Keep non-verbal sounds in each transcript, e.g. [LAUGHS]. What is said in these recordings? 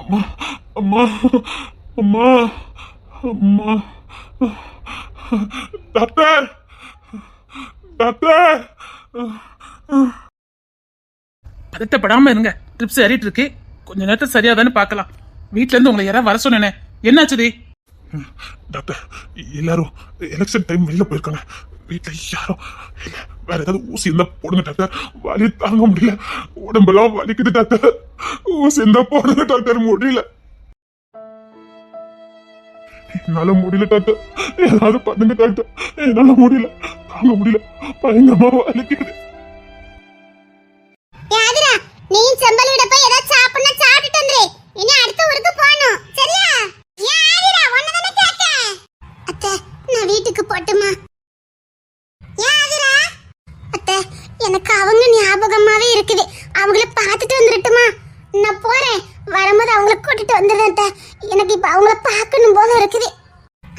அம்மா அம்மா அம்மா அம்மா. Doctor doctor. பதட்டப்படாம இருங்க. ட்ரிப்ஸ் ஏறிட்டு இருக்கு. கொஞ்ச நேரத்துல சரியாதான்னு பார்க்கலாம். வீட்ல இருந்து உங்களை யாராவது வர சொன்னேனே. என்னாச்சுடி டாக்டர் எல்லாரும் எலெக்ஷன் டைம் வெளியில போயிருக்காங்க. வீட்டுல யாரும் வேற ஏதாவது ஊசி இருந்தா போடுங்க டாக்டர். வலி தாங்க முடியல. உடம்பெல்லாம் வலிக்குது டாக்டர். ஊசி இருந்தா போடுங்க டாக்டர். முடியல. என்னால முடியல டாக்டர். ஏதாவது பண்ணுங்க டாக்டர். என்னால முடியல. தாங்க முடியல. பயங்கரமா வலிக்குது. யாதிரா நீ செம்பல் விட போய் ஏதாவது சாப்பிடணும் சாப்பிட்டுட்டு வந்துரு இனி அடுத்த ஊருக்கு போகணும் சரியா யாதிரா ஒன்னதானே கேட்ட அத்தை நான் வீட்டுக்கு போட்டுமா யாதிரா அத்தை எனக்கு அவங்க ஞாபகமாவே இருக்குது. அவங்கள பார்த்துட்டு வந்துடட்டுமா நான் போறேன். வரும்போது அவங்கள கூட்டிட்டு வந்துடுறேன் எனக்கு இப்ப அவங்கள பார்க்கணும் போல இருக்குது.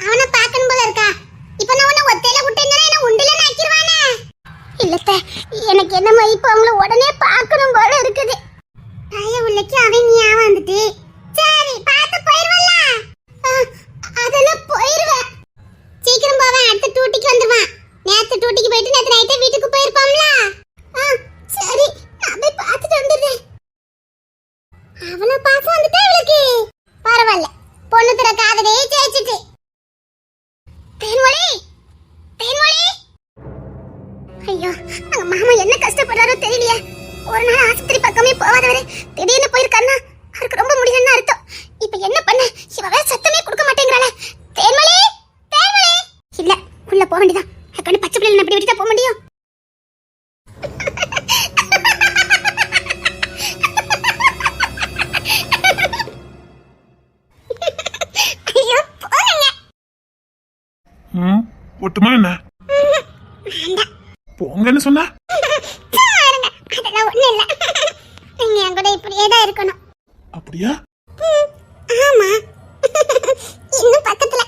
அவனை பார்க்கணும் போல இருக்கா? இப்ப நான் உன்னை ஒத்தையில விட்டேன்னா என்ன உண்டுல நாக்கிடுவானே இல்லத்த எனக்கு என்னமோ இப்ப அவங்கள உடனே பார்க்கணும் போல இருக்குது. பய உள்ளக்கு அவன் ஞாபகம் வந்துட்டு. சரி பார்த்து போயிருவல்ல. அதெல்லாம் போயிருவேன். சீக்கிரம் போவேன். அடுத்த டூட்டிக்கு வந்துருவான். நேத்து டூட்டிக்கு போயிட்டு நேத்து நைட்டே வீட்டுக்கு போயிருப்பாம்ல? ஆ, சரி நான் போய் பார்த்துட்டு வந்துடுறேன். அவளை பார்த்து வந்துட்டா இவளுக்கு. பரவாயில்ல. ஒட்டுமா என்ன? போங்கன்னு சொன்ன? அதெல்லாம் ஒண்ணும் இல்ல. நீங்க என் கூட இப்படியே தான் இருக்கணும். அப்படியா? ஆமா. இன்னும் பக்கத்துல.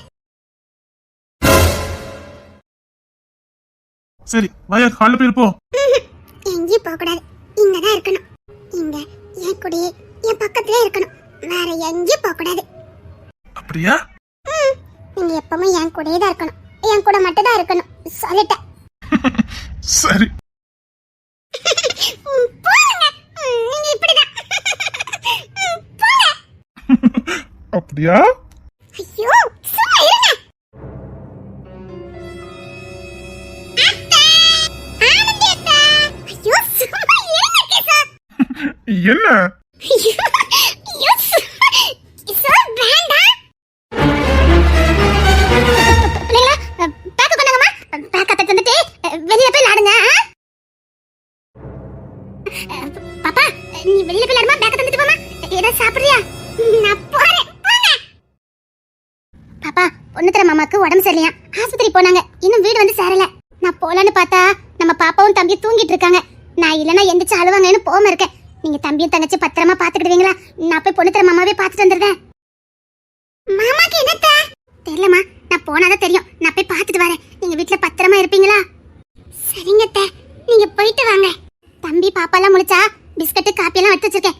சரி வாயா ஹாலில் போயிருப்போம் ம்ஹும். எங்கேயும் போக கூடாது. இங்க தான் இருக்கணும். இங்க என் கூடயே என் பக்கத்துலயே இருக்கணும். வேற எங்கேயும் போக கூடாது. அப்படியா? நீங்க எப்பவும் என் கூடயே தான் இருக்கணும். என் கூட மட்டும் தான் இருக்கணும். சொல்லிட்டேன். [LAUGHS] சரி. [LAUGHS] அப்படியா? ஐயோ சும்மா இருங்க. [LAUGHS] என்ன? பாப்பா நீ வெளியில போய் பேக்க தந்துட்டு போமா. ஏதாவது சாப்பிடுறியா? நான் போறேன். போங்க. பாப்பா பொண்ணுத்தர மாமாக்கு உடம்பு சரியில்லையா? ஆஸ்பத்திரி போனாங்க. இன்னும் வீடு வந்து சேரல. நான் போலான்னு பார்த்தா நம்ம பாப்பாவும் தம்பியும் தூங்கிட்டு இருக்காங்க. நான் இல்லனா எந்திரிச்சு அழுவாங்கன்னு போகாம இருக்கேன். நீங்க தம்பியும் தங்கச்சி பத்திரமா பாத்துக்கிடுவீங்களா நான் போய் பொண்ணுத்தர மாமாவே பாத்துட்டு வந்துடுறேன். மாமாக்கு என்னத்த? தெரியலமா நான் போனாதான் தெரியும். நான் போய் பார்த்துட்டு வரேன். நீங்க வீட்டுல பத்திரமா இருப்பீங்களா? சரிங்கத்த நீங்க போயிட்டு வாங்க. தம்பி பாப்பாலாம் முழிச்சா பிஸ்கட்டு காப்பி எல்லாம் எடுத்து வச்சிருக்கேன்.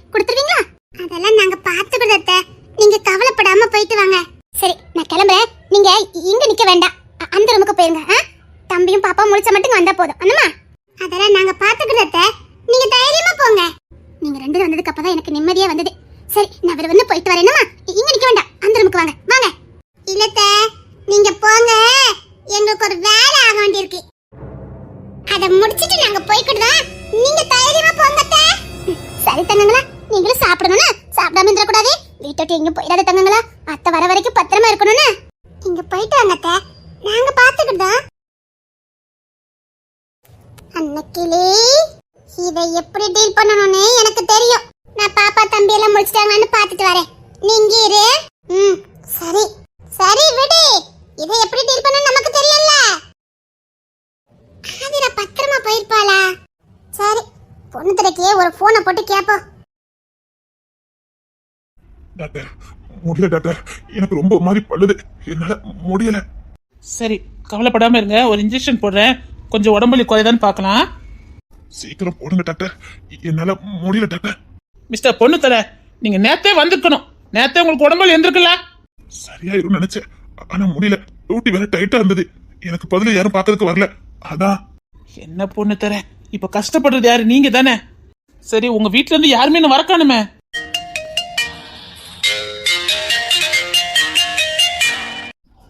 வீட்டோட்டு கூடாது எங்க போயிடாத தங்கங்களா. அத்தை வர வரைக்கும் பத்திரமா இருக்கணும்னு. இங்க போயிட்டு வாங்க அத்தை. நாங்க பாத்துக்கிட்டோம் அன்னக்கிளே இதை எப்படி டீல் பண்ணணும்னு எனக்கு தெரியும். நான் பாப்பா தம்பி எல்லாம் முடிச்சிட்டாங்கன்னு பார்த்துட்டு வரேன். நீங்க இரு. ம் சரி. சரி விடு. இதை எப்படி டீல் பண்ணணும் நமக்கு தெரியல ஆதிரா பத்திரமா போயிருப்பாளா? சரி பொண்ணு திரைக்கே ஒரு போனை போட்டு கேப்போம். டாக்டர் முடியல டாக்டர். எனக்கு ரொம்ப மாதிரி பழுது என்னால முடியல. சரி கவலைப்படாம இருங்க. ஒரு இன்ஜெக்ஷன் போடுறேன். கொஞ்சம் உடம்புலி குறையுதான்னு பார்க்கலாம். சீக்கிரம் போடுங்க டாக்டர். என்னால முடியல டாக்டர். மிஸ்டர் பொண்ணு தர. நீங்க நேத்தே வந்திருக்கணும். நேத்தே உங்களுக்கு உடம்புல எந்திருக்குல்ல சரியாயிரும் நினைச்சேன். ஆனா முடியல. டியூட்டி வேற டைட்டா இருந்தது. எனக்கு பதில யாரும் பார்க்கறதுக்கு வரல. அதான். என்ன பொண்ணு தரேன் இப்ப கஷ்டப்படுறது யாரு? நீங்க தானே சரி உங்க வீட்ல இருந்து யாருமே இன்னும் வரக்கானுமே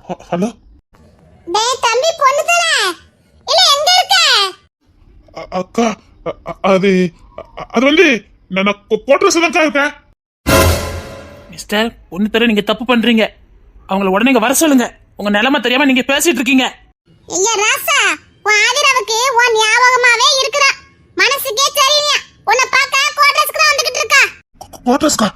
ஹலோ டேய் தம்பி பொண்ணு தர இல்ல எங்க இருக்க? அ- அக்கா அது அது வந்து நான் கோட்ரஸ் தான் இருக்கேன். மிஸ்டர் பொண்ணு தர நீங்க தப்பு பண்றீங்க. அவங்கள உடனே இங்க வர சொல்லுங்க. உங்க நிலைமை தெரியாம நீங்க பேசிட்டு இருக்கீங்க. ஐயா ராசா உன் ஆதிராவுக்கு உன் ஞாபகமாவே இருக்குதா மனசுக்கே சரியில்லையா உன்னை பார்க்க குவார்டர்ஸ்க்கு தான் வந்துகிட்டு இருக்கா. கோட்ரஸ்க்கா?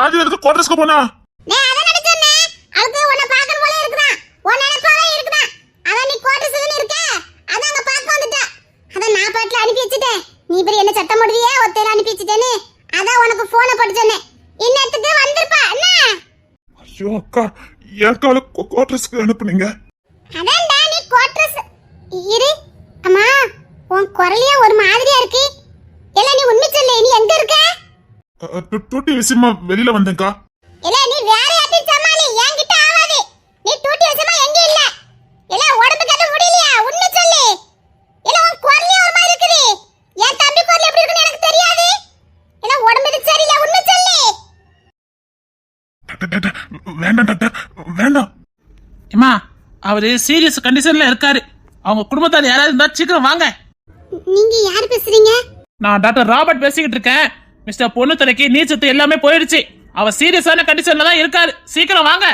ஆதி எதுக்கு கோட்ரஸ்க்கு போனா? நே அத நடிச்சனே அதுக்கு உன்னை பார்க்கணும் போல இருக்குதா உன் நினைப்பாவே இருக்குதா அதான் நீ குவார்டர்ஸ்ல இருக்க? அதான் அங்க பார்க்க வந்துட்டா அதான் நான் பாட்டுல அனுப்பி வச்சுட்டேன். நீ பெரிய என்ன சத்தம் போடுவியே? ஒத்தையில அனுப்பி வச்சுட்டேன்னு. அதான் உனக்கு போனை போட்டு சொன்னேன். இன்னத்துக்கு வந்திருப்பா? என்ன? ஐயோ அக்கா ஏன் கால கோட்ரஸ்க்கு அனுப்புனீங்க. அதான்டா நீ குவார்டர்ஸ் இரு. அம்மா உன் குரலையே ஒரு மாதிரியா இருக்கு. எல்லாம் நீ உண்மை சொல்லு. நீ எங்க இருக்க? டூட்டி விஷயமா வெளியில வந்தேன்க்கா. இல்ல நீ வேற யார்ட்டையும் சமாளி. என்கிட்ட ஆகாது நீ டூட்டி வச்சமா எங்க இல்ல? இல்ல உடம்புக்கு எதுவும் முடியலையா உண்மை சொல்லு இல்ல உன் குரலே ஒரு மாதிரி இருக்குது என் தம்பி குரல் எப்படி இருக்குன்னு எனக்கு தெரியாது இல்ல உடம்பு எதுவும் சரியில்லை உண்மை சொல்லு டாக்டர் டாக்டர் வேண்டாம் டாக்டர். வேண்டாம். ஏமா அவரு சீரியஸ் கண்டிஷன்ல இருக்காரு. அவங்க குடும்பத்தார் யாராவது இருந்தா சீக்கிரம் வாங்க. நீங்க யார் பேசுறீங்க? நான் டாக்டர் ராபர்ட் பேசிக்கிட்டு இருக்கேன். மிஸ்டர் பொண்ணு தலைக்கு நீச்சத்து எல்லாமே போயிடுச்சு. அவ சீரியஸான கண்டிஷன்ல தான் இருக்காரு. சீக்கிரம் வாங்க.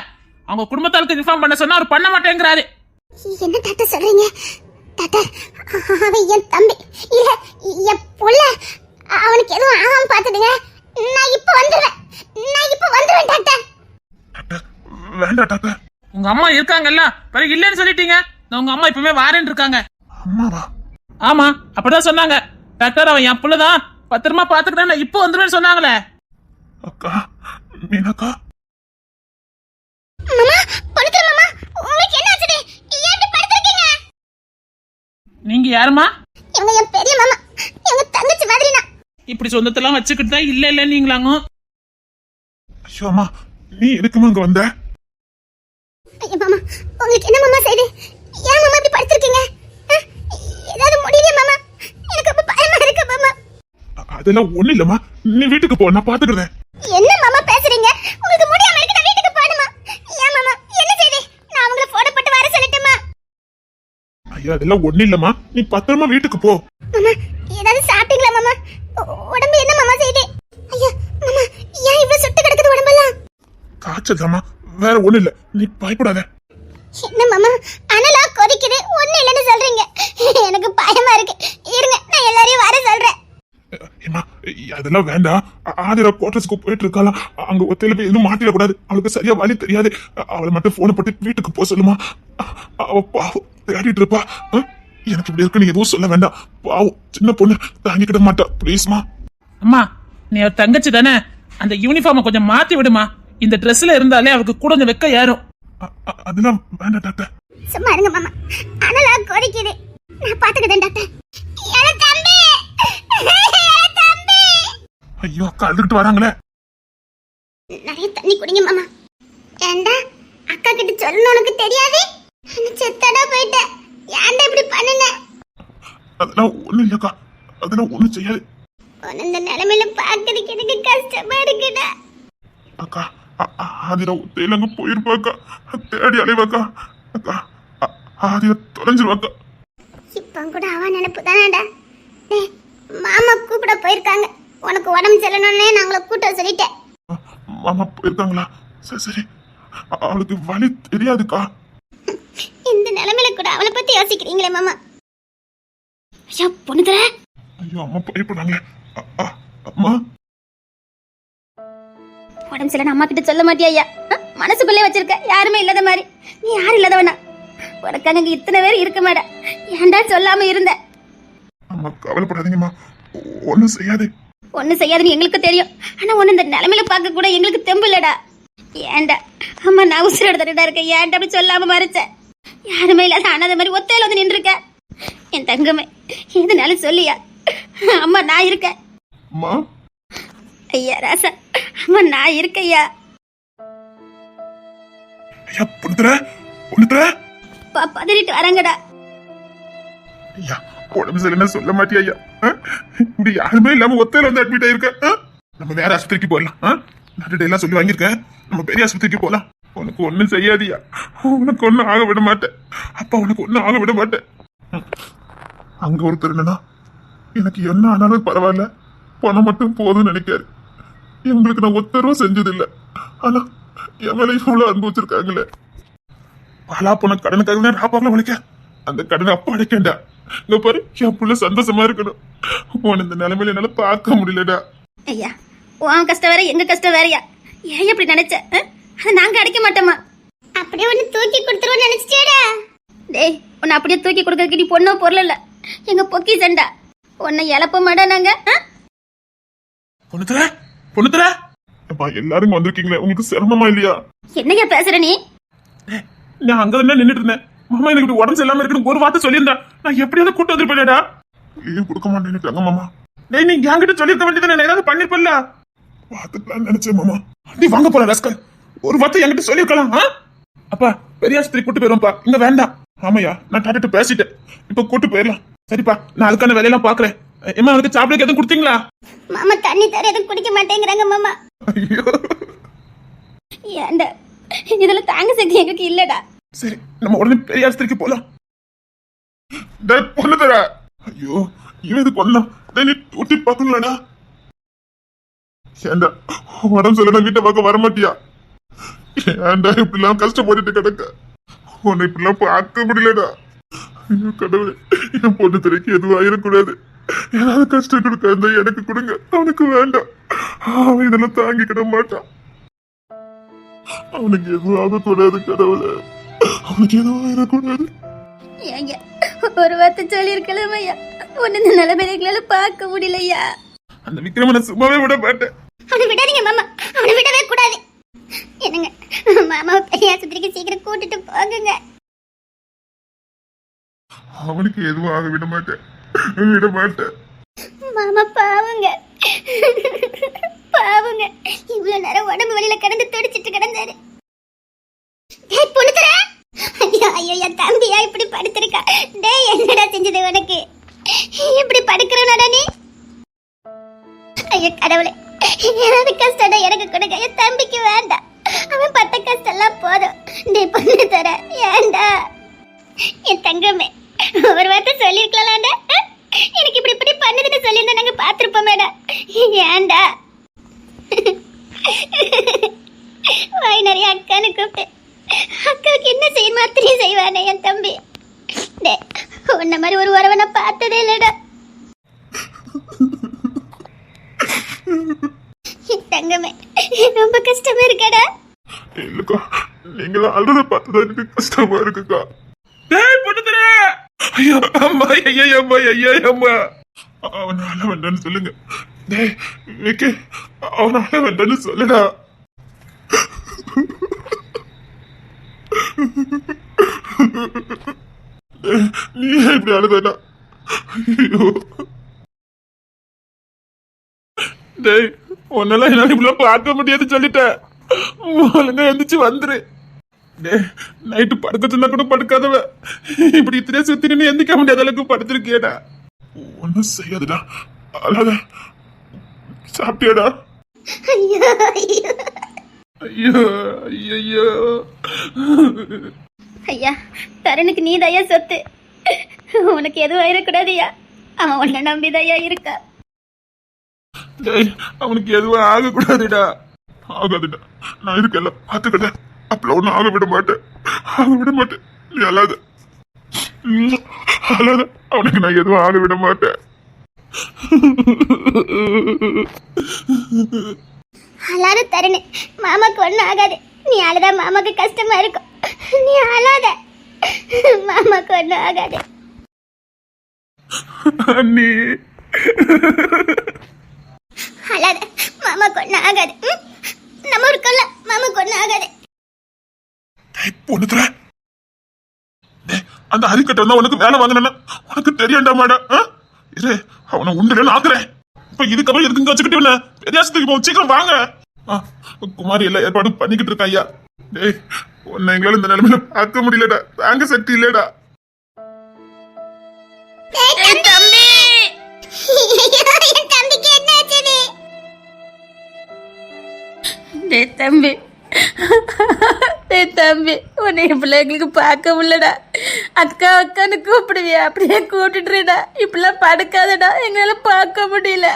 அவங்க குடும்பத்தாருக்கு இன்ஃபார்ம் பண்ண சொன்னா அவர் பண்ண மாட்டேங்கிறாரு. என்ன டாக்டர் சொல்றீங்க? டாக்டர் அவன் என் தம்பி. இல்ல என் புள்ள. அவனுக்கு எதுவும் ஆகாம பாத்துடுங்க நான் இப்ப வந்துடுவேன் நான் இப்ப வந்துடுவேன் டாக்டர் டாக்டர். வேண்டாம் டாக்டர். உங்க அம்மா இருக்காங்கல்ல? பிறகு இல்லைன்னு சொல்லிட்டீங்க. நான் உங்க அம்மா இப்பவுமே வாரேன்னு இருக்காங்க. அம்மாவா? ஆமா அப்படிதான் சொன்னாங்க. டாக்டர் அவன் என் புள்ளதான். பத்திரமா பாத்துக்கிட்டா நான் இப்போ வந்துருவேன்னு சொன்னாங்களே. அக்கா மீனாக்கா. நீங்க யாருமா இவங்க என் பெரிய மாமா. எங்க தங்கச்சி மாதிரி நான். இப்படி சொந்தத்தெல்லாம் வச்சுக்கிட்டு தான் இல்ல இல்ல நீங்களாங்க. ஐயோ அம்மா நீ எதுக்குமா இங்க வந்த? உங்களுக்கு என்ன மாமா செய்து? ஏன் மாமா இப்படி படுத்திருக்கீங்க? ஏதாவது முடியலையா மாமா? எனக்கு அப்ப பயமா இருக்கு மாமா. அதெல்லாம் ஒண்ணு இல்லம்மா. நீ வீட்டுக்கு போ நான் பாத்துக்கிறேன். என்ன மாமா பேசுறீங்க? உங்களுக்கு முடியாம இருக்கு நான் வீட்டுக்கு போகணுமா? ஏன் மாமா என்ன செய்து? நான் உங்களை போட போட்டு வர சொல்லட்டுமா? ஐயா அதெல்லாம் ஒண்ணு இல்லம்மா. நீ பத்திரமா வீட்டுக்கு போ. மாமா ஏதாவது சாப்பிட்டீங்களா மாமா? உடம்பு என்ன மாமா செய்து? ஐயா மாமா ஏன் இவ்வளவு சுட்டு கிடக்குது உடம்பெல்லாம்? காய்ச்சல் தாம்மா. வேற ஒண்ணு இல்ல. நீ பயப்படாத. என்ன மாமா? அனலா கொதிக்குது. ஒண்ணு இல்லைன்னு சொல்றீங்க. எனக்கு பயமா இருக்கு. இருங்க நான் எல்லாரையும் வர சொல்றேன். ஏமா அதெல்லாம் வேண்டாம். ஆதிரா குவார்டர்ஸ்க்கு போயிட்டு இருக்காளாம் அங்க ஒத்தையில போய் எதுவும் மாட்டிடக்கூடாது. அவளுக்கு சரியா வழி தெரியாது. அவளை மட்டும் போனை போட்டு வீட்டுக்கு போக சொல்லுமா. அவ பாவம் தேடிட்டு இருப்பா? எனக்கு இப்படி இருக்கு நீ எதுவும் சொல்ல வேண்டாம். பாவம் சின்ன பொண்ணு தாங்கிக்கிட மாட்டா. ப்ளீஸ்மா அம்மா நீ தங்கச்சி தானே? அந்த யூனிஃபார்மை கொஞ்சம் மாத்தி விடுமா. இந்த ட்ரெஸ்ல இருந்தாலே அவருக்கு கூட கொஞ்சம் வெக்க ஏறும். அதெல்லாம் வேண்டாம் டாக்டர். சும்மா இருங்க மாமா. அனலா கொதிக்குது. நான் பாத்துக்கிட்டேன் டாக்டர். ஐயோ அக்கா அழுதுகிட்டு வராங்களே. நிறைய தண்ணி குடிங்க மாமா. ஏண்டா? அக்கா கிட்ட சொல்லணும் உனக்கு தெரியாது? செத்தடா போயிட்டேன். ஏன்டா இப்படி பண்ணுன? அதெல்லாம் ஒண்ணு இல்லக்கா அதெல்லாம் ஒண்ணும் செய்யாது. உன்னை இந்த நிலைமையில பாக்குறதுக்கு எனக்கு கஷ்டமா இருக்குடா. அக்கா ஆதிரா ஒத்தையில அங்க போயிருப்பாக்கா. தேடி அலைவாக்கா. அக்கா ஆ- ஆதிரா தொலைஞ்சிருவாக்கா. இப்போ கூட அவ நினைப்பு தானடா. மாமா கூப்பிட போயிருக்காங்க. உனக்கு உடம்பு செல்லணும்னே நான் உங்களை கூட்ட சொல்லிட்டேன். மாமா போயிருக்காங்களா? சரி சரி. அவளுக்கு வழி தெரியாதுக்கா. இந்த நிலைமையில கூட அவளை பத்தி யோசிக்கிறீங்களே மாமா. ஐயோ பொண்ணு தர ஐயோ அம்மா பயப்படுறாங்களே அம்மா. உடம்பு சரியில்லை அம்மா கிட்ட சொல்ல மாட்டியா ஐயா? மனசுக்குள்ளே வச்சிருக்க. யாருமே இல்லாத மாதிரி. நீ யாரும் இல்லாதவனா? உனக்காக இங்க இத்தனை பேர் இருக்க மாட்டா. ஏன்டா சொல்லாம இருந்த? அம்மா கவலைப்படாதீங்கம்மா. ஒன்றும் செய்யாது. ஒன்னும் செய்யாதுன்னு எங்களுக்கு தெரியும். ஆனா ஒன்னு இந்த நிலைமையில பார்க்க கூட எங்களுக்கு தெம்பு இல்லடா. ஏன்டா? அம்மா நான் உசுரோட தடா இருக்கேன். ஏன்டா அப்படி சொல்லாம மறைச்ச? யாருமே இல்லாத அனாத மாதிரி ஒத்தையில வந்து நின்று என் தங்கமே எதுனாலும் சொல்லியா? அம்மா நான் இருக்கேன். ஐயா ராசா. அம்மா நான் இருக்கையா ஐயா பொண்ணுத்துற பொண்ணுத்துற. ப- பதறிட்டு வரங்கடா. ஐயா உடம்பு சரியில்லைன்னு சொல்ல மாட்டியா ஐயா? இப்படி யாருமே இல்லாம ஒத்தையில வந்து அட்மிட் ஆயிருக்க? நம்ம வேற ஆஸ்பத்திரிக்கு போயிடலாம்? டாக்டர் எல்லாம் சொல்லி வாங்கியிருக்கேன் நம்ம பெரிய ஆஸ்பத்திரிக்கு போலாம். உனக்கு ஒண்ணும் செய்யாதியா? உனக்கு ஒண்ணும் ஆக விட மாட்டேன். அப்பா உனக்கு ஒண்ணும் ஆக விட மாட்டேன். அங்க ஒருத்தர் என்னன்னா எனக்கு என்ன ஆனாலும் பரவாயில்ல. பணம் மட்டும் போதும்னு நினைக்காரு. இவங்களுக்கு நான் ஒத்தரவும் செஞ்சதில்லை. ஆனா என் மேல இவ்வளவு அன்பு வச்சிருக்காங்களே. பாலா போன கடனுக்காக தான் ராப்பாவில் உழைக்க அந்த கடனை அப்பா அடைக்கண்டா. இங்க பாரு என் புள்ள சந்தோஷமா இருக்கணும். உன் இந்த நிலைமையில என்னால பார்க்க முடியலடா. ஐயா உன் கஷ்டம் வேற எங்க கஷ்டம் வேறயா? ஏன் இப்படி நினைச்ச? அதை நாங்க அடைக்க மாட்டோமா? அப்படியே ஒண்ணு தூக்கி கொடுத்துருவோம்னு நினைச்சிட்டேடா டேய் உன்னை அப்படியே தூக்கி கொடுக்கறதுக்கு நீ பொண்ணோ பொருள் இல்ல. எங்க பொக்கி சண்டா உன்னை இழப்ப மாட்டா நாங்க ஆ? பொண்ணுத்தர அப்பா எல்லாரும் வந்திருக்கீங்களே. உங்களுக்கு சிரமமா இல்லையா? என்னய்யா பேசுற நீ? நான் அங்க தான் நின்னுட்டு இருந்தேன். மாமா எனக்கு இப்படி உடம்பு இல்லாம இருக்குன்னு ஒரு வார்த்தை சொல்லியிருந்தா நான் எப்படியாவது கூட்டு வந்துருப்பேன்டா. ஏன் கொடுக்க மாட்டேன்னுட்டாங்க மாமா. டேய் நீ என்கிட்ட சொல்லிருக்க வேண்டியது நான் ஏதாவது பண்ணிருப்பல்ல பாத்துக்கலாம்னு நினைச்சேன் மாமா. நீ வாங்க போல ரஸ்கல். ஒரு வார்த்தை என்கிட்ட சொல்லிருக்கலாம் ஆ? அப்பா பெரிய ஆஸ்பத்திரி கூட்டு போயிருவோம்ப்பா. இங்க வேண்டாம். ஆமாய்யா நான் டாக்டர் பேசிட்டேன். இப்ப கூட்டு போயிடலாம். சரிப்பா நான் அதுக்கான வேலையெல்லாம் பாக்குறேன். ஏமா அதுக்கு சாப்பிட எதுவும் கொடுத்தீங்களா? மாமா தண்ணி தர எதுவும் குடிக்க மாட்டேங்கிறாங்க மாமா. ஐயோ. ஏன்டா இதுல தாங்க சக்தி எங்களுக்கு இல்லடா. சரி நம்ம உடனே பெரிய ஆஸ்பத்திரிக்கு போலாம். டேய் பொண்ணு தர. ஐயோ இவன் இது கொல்லாம் டேய் நீ ஊட்டி பார்க்கலடா ஏண்டா உடம்பு சொல்ல வீட்டை பார்க்க வர மாட்டியா? ஏன்டா இப்படிலாம் கஷ்டப்பட்டுட்டு கிடக்க? உன்னை இப்படிலாம் பார்க்க முடியலடா. ஐயோ கடவுளே என் பொண்ணு திரைக்கு எதுவும் ஆயிடக்கூடாது. ஏதாவது கஷ்டம் கொடுக்க இருந்தா எனக்கு கொடுங்க. அவனுக்கு வேண்டாம். அவன் இதெல்லாம் தாங்கிக்கிட மாட்டான். அவனுக்கு எதுவும் ஆகக்கூடாது கடவுளே. அவனுக்கு எதுவும் ஆயிடக்கூடாது ஏங்க ஒரு வார்த்தை சொல்லியிருக்கலாம் ஐயா. உன்னை இந்த நிலைமைகளை பார்க்க முடியலையா? அந்த விக்ரமனை சும்மாவே விட மாட்டேன். அவனை விடாதீங்க மாமா. அவனை விடவே கூடாது. என்னங்க மாமாவை பெரிய ஆஸ்பத்திரிக்கு சீக்கிரம் கூட்டிட்டு போகுங்க அவனுக்கு எதுவும் ஆக விட மாட்டேன். விட மாட்டேன் மாமா பாவங்க. பாவங்க. இவ்வளவு நேரம் உடம்பு வழியில கிடந்து துடிச்சிட்டு கிடந்தாரு. டேய் பொண்ணுத்தர. ஐயோ ஐயோ என் தம்பியா இப்படி படுத்திருக்கா. டேய் என்னடா செஞ்சது உனக்கு? இப்படி படுக்கிறனடா நீ? ஐயோ கடவுளே. ஏதாவது கஷ்டம்டா எனக்கு கொடுங்க. என் தம்பிக்கு வேண்டாம். அவன் பட்ட கஷ்டம் போதும். நீ பொண்ணு தர ஏன்டா? என் தங்கமே ஒரு வார்த்தை சொல்லிருக்கலாம்டா. எனக்கு இப்படி இப்படி பண்ணுதுன்னு சொல்லியிருந்தா நாங்க பாத்திருப்போமேடா ஏன்டா? வாய் நிறைய அக்கான்னு கூப்பிட்டு அக்காவுக்கு என்ன செய்யணுமோ அத்தனையும் செய்வானே என் தம்பி? டே உன்ன மாதிரி ஒரு உறவை நான் பார்த்ததே இல்லடா. தங்கமே ரொம்ப கஷ்டமா இருக்கடா. இல்லக்கா நீங்களும் அழுத பார்த்ததா எனக்கு கஷ்டமா இருக்குக்கா. ஐயோ அம்மா ஐயா அம்மா ஐயா அம்மா. அவன் அழ சொல்லுங்க. டேய் விக்கி அவன் அழ சொல்லுடா. நீ ஏன் இப்படி அழுதடா? ஐயோ. டேய் உன்னெல்லாம் என்னால இப்படிலாம் பார்க்க முடியாது சொல்லிட்டேன். ஒழுங்கா எந்திரிச்சு வந்துரு. நைட்டு படுக்க சொன்னா கூட படுக்காதவ. இப்படி இத்தனையா சுத்தி நின்று எந்திக்க முடியாத அளவுக்கு படுத்திருக்கியடா. ஒன்னும் செய்யாதுடா. அழாத. சாப்பிட்டியாடா. ஐயோ ஐயோ. ஐயோ தரனுக்கு நீ தயா சொத்து. உனக்கு எதுவும் ஆயிடக்கூடாதுயா அவன் உன்னை நம்பிதையா இருக்கா? டேய் அவனுக்கு எதுவும் ஆகக்கூடாதுடா. ஆகாதுடா. நான் இருக்கல பாத்துக்கிட்டேன் ஒன்றும் ஆக விட மாட்டேன். ஆக விட மாட்டேன். நீ அழாத. அழாத. அவனுக்கு நான் எதுவும் ஆக விட மாட்டேன். அழாத தருணு. மாமாக்கு ஒன்றும் ஆகாது. நீ அழுதா மாமாக்கு கஷ்டமா இருக்கும். நீ அழாத. மாமாக்கு ஒன்றும் ஆகாது. அண்ணி. அழாத. மாமாக்கு ஒன்றும் ஆகாது? நம்ம இருக்கோம்ல மாமாக்கு ஒன்றும் ஆகாது. பொண்ணுத்துல டேய் அந்த ஹரிக்கட்ட வந்தா உனக்கு வேலை வாங்கினா உனக்கு தெரியண்டா மாடா இரு அவனை உண்டு ஆக்குறேன். இப்ப இதுக்கப்புறம் எதுக்கு வச்சுக்கிட்டு இவனை பெரியாசத்துக்கு போ சீக்கிரம் வாங்க. குமாரி எல்லாம் ஏற்பாடு பண்ணிக்கிட்டு இருக்கா ஐயா. டேய் உன்னை எங்களால இந்த நிலைமையில பார்க்க முடியலடா. தாங்க சக்தி இல்லடா. தம்பி. டேய் தம்பி உன்னை என் பிள்ளைங்களுக்கு பார்க்க முடியலடா. அக்கா அக்கான்னு கூப்பிடுவியா? அப்படியே கூப்பிட்டுடுறேடா இப்படிலாம் படுக்காதடா. எங்களால பார்க்க முடியல.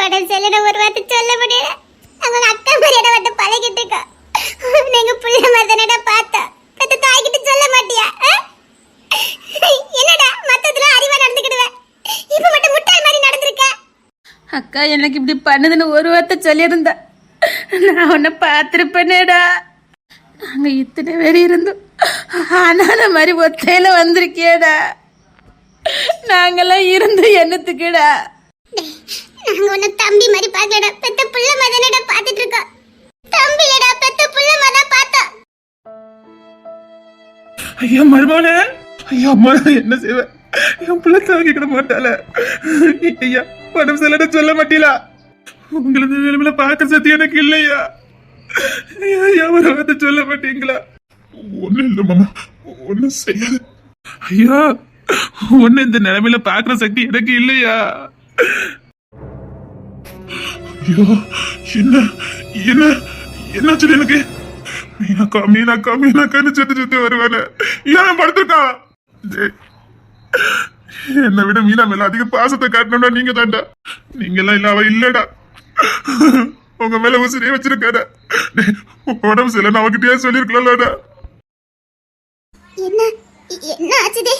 உடம்பு சரியில்லை ஒரு வார்த்தை சொல்ல முடியல. அவங்க அக்கா மாதிரியோட வந்து பழகிட்டு இருக்கா. நீங்க புள்ள மாதிரி தானடா பார்த்தா பெத்த தாய்கிட்ட சொல்ல மாட்டியா? என்னடா மத்ததுல அறிவா நடந்துக்கிடுவேன் இப்ப மட்டும் முட்டாள் மாதிரி நடந்திருக்க? அக்கா எனக்கு இப்படி பண்ணுதுன்னு ஒரு வார்த்தை சொல்லியிருந்தா. நான் உன்னை பார்த்துருப்பேனேடா. நாங்க இத்தனை பேர் இருந்தோம். அனாத மாதிரி ஒத்தையில வந்திருக்கியேடா. நாங்கெல்லாம் இருந்து என்னத்துக்குடா நாங்க உன்னை தம்பி மாதிரி பார்க்கலடா. பெத்த புள்ள மாதிரி தானடா பார்த்துட்டு இருக்கோம் தம்பி இல்லடா பெத்த புள்ள மாதிரி தான் பார்த்தோம் ஐயா மருமகனே ஐயா அம்மா என்ன செய்வேன் என் பிள்ளை தாங்கிக்கிட மாட்டாள. ஐயா உடம்பு சரியில்லைன்னு சொல்ல மாட்டீங்களா உங்களுக்கு நிலைமையில பார்க்க சத்தி எனக்கு இல்லையா? வார்த்தை சொல்ல மாட்டீங்களா? ஒண்ணும் இல்ல மாமா. ஒண்ணும் செய்யாது. ஐயா ஒண்ணு இந்த நிலைமையில பாக்குற சக்தி எனக்கு இல்லையா? ஐயோ என்ன என்ன என்னாச்சு எனக்கு? மீனாக்கா மீனாக்கா மீனாக்கான்னு சுத்தி சுத்தி வருவானே. ஏன் படுத்திருக்கான் என்னை விட மீனா மேல அதிக பாசத்தை காட்டணும்னா நீங்க தான்டா நீங்க எல்லாம் இல்ல அவ இல்லடா. [LAUGHS] உங்க மேல உசிரியே வச்சிருக்காரு உடம்பு சரியில்லை அவகிட்டயே சொல்லிருக்கலாம்லடா என்ன? என்ன ஆச்சுதே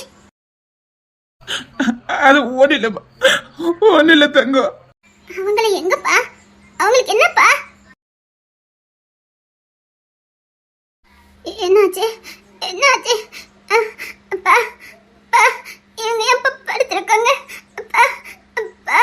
அது ஒண்ணு இல்லம்மா. ஒண்ணு இல்ல தங்கம். அவங்கள எங்கப்பா? அவங்களுக்கு என்னப்பா? என்னாச்சு? என்னாச்சு? அப்பா அப்பா இவங்க எப்ப படுத்திருக்காங்க? அப்பா அப்பா.